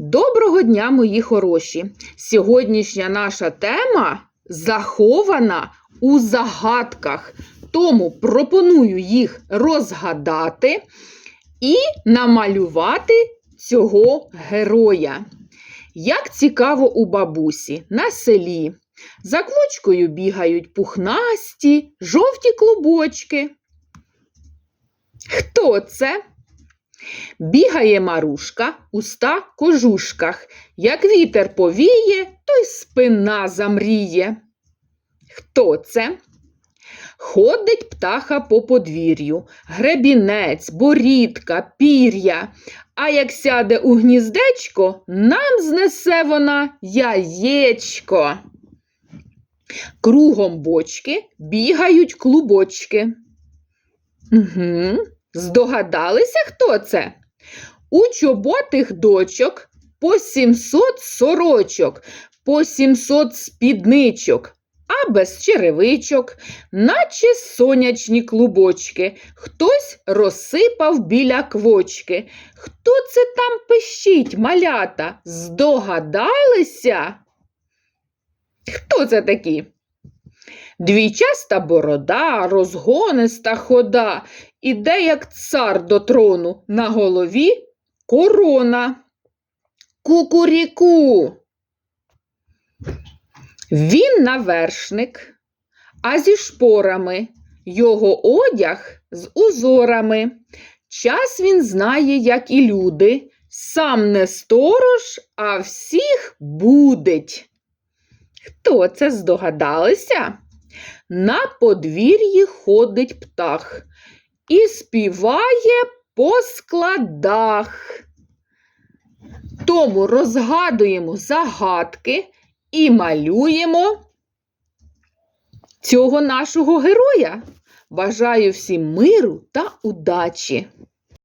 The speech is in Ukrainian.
Доброго дня, мої хороші! Сьогоднішня наша тема захована у загадках. Тому пропоную їх розгадати і намалювати цього героя. Як цікаво у бабусі на селі. За квочкою бігають пухнасті, жовті клубочки. Хто це? Бігає марушка у ста кожушках. Як вітер повіє, то й спина замріє. Хто це? Ходить птаха по подвір'ю, гребінець, борідка, пір'я. А як сяде у гніздечко, нам знесе вона яєчко. Кругом бочки бігають клубочки. Угу. Здогадалися, хто це? У чоботих дочок по 700 сорочок, по 700 спідничок, а без черевичок, наче сонячні клубочки. Хтось розсипав біля квочки. Хто це там пищить, малята? Здогадалися? Хто це такі? Двійчаста борода, розгониста хода, іде, як цар до трону, на голові корона. Кукуріку. Він навершник, а зі шпорами, його одяг з узорами. Час він знає, як і люди, сам не сторож, а всіх будить. Хто це здогадалися? На подвір'ї ходить птах і співає по складах. Тому розгадуємо загадки і малюємо цього нашого героя. Бажаю всім миру та удачі!